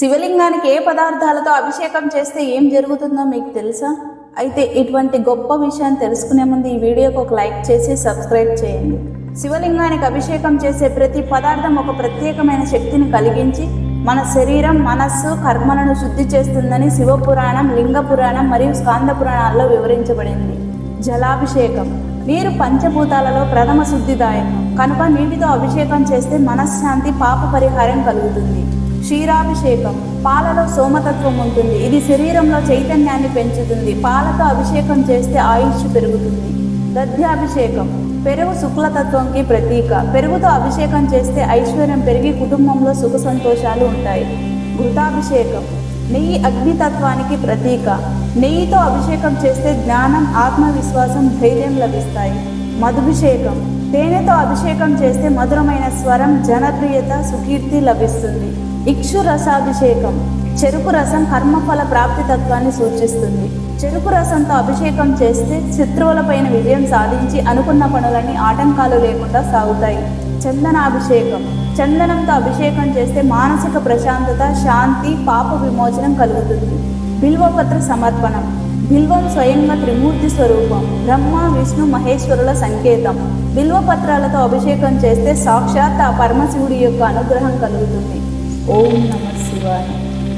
శివలింగానికి ఏ పదార్థాలతో అభిషేకం చేస్తే ఏం జరుగుతుందో మీకు తెలుసా? అయితే ఇటువంటి గొప్ప విషయాన్ని తెలుసుకునే ముందు ఈ వీడియోకి ఒక లైక్ చేసి సబ్స్క్రైబ్ చేయండి. శివలింగానికి అభిషేకం చేసే ప్రతి పదార్థం ఒక ప్రత్యేకమైన శక్తిని కలిగించి మన శరీరం మనస్సు కర్మలను శుద్ధి చేస్తుందని శివపురాణం లింగ పురాణం మరియు స్కాంద పురాణాల్లో వివరించబడింది. జలాభిషేకం. నీరు పంచభూతాలలో ప్రథమ శుద్ధిదాయకం కనుక నీటితో అభిషేకం చేస్తే మనశ్శాంతి పాప పరిహారం కలుగుతుంది. క్షీరాభిషేకం. పాలలో సోమతత్వం ఉంటుంది. ఇది శరీరంలో చైతన్యాన్ని పెంచుతుంది. పాలతో అభిషేకం చేస్తే ఆయుష్ పెరుగుతుంది. దధ్యాభిషేకం. పెరుగు శుక్లతత్వంకి ప్రతీక. పెరుగుతో అభిషేకం చేస్తే ఐశ్వర్యం పెరిగి కుటుంబంలో సుఖ సంతోషాలు ఉంటాయి. ఘృతాభిషేకం. నెయ్యి అగ్నితత్వానికి ప్రతీక. నెయ్యితో అభిషేకం చేస్తే జ్ఞానం ఆత్మవిశ్వాసం ధైర్యం లభిస్తాయి. మధుభిషేకం. తేనెతో అభిషేకం చేస్తే మధురమైన స్వరం జనప్రియత సుకీర్తి లభిస్తుంది. ఇక్షు రసాభిషేకం. చెరుకు రసం కర్మఫల ప్రాప్తి తత్వాన్ని సూచిస్తుంది. చెరుకు రసంతో అభిషేకం చేస్తే శత్రువులపైన విజయం సాధించి అనుకున్న పనులన్నీ ఆటంకాలు లేకుండా సాగుతాయి. చందనాభిషేకం. చందనంతో అభిషేకం చేస్తే మానసిక ప్రశాంతత శాంతి పాప విమోచనం కలుగుతుంది. బిల్వపత్ర సమర్పణం. బిల్వం స్వయంగా త్రిమూర్తి స్వరూపం. బ్రహ్మ విష్ణు మహేశ్వరుల సంకేతం. బిల్వపత్రాలతో అభిషేకం చేస్తే సాక్షాత్ ఆ పరమశివుడి యొక్క అనుగ్రహం కలుగుతుంది. ఓం నమ శివాయ.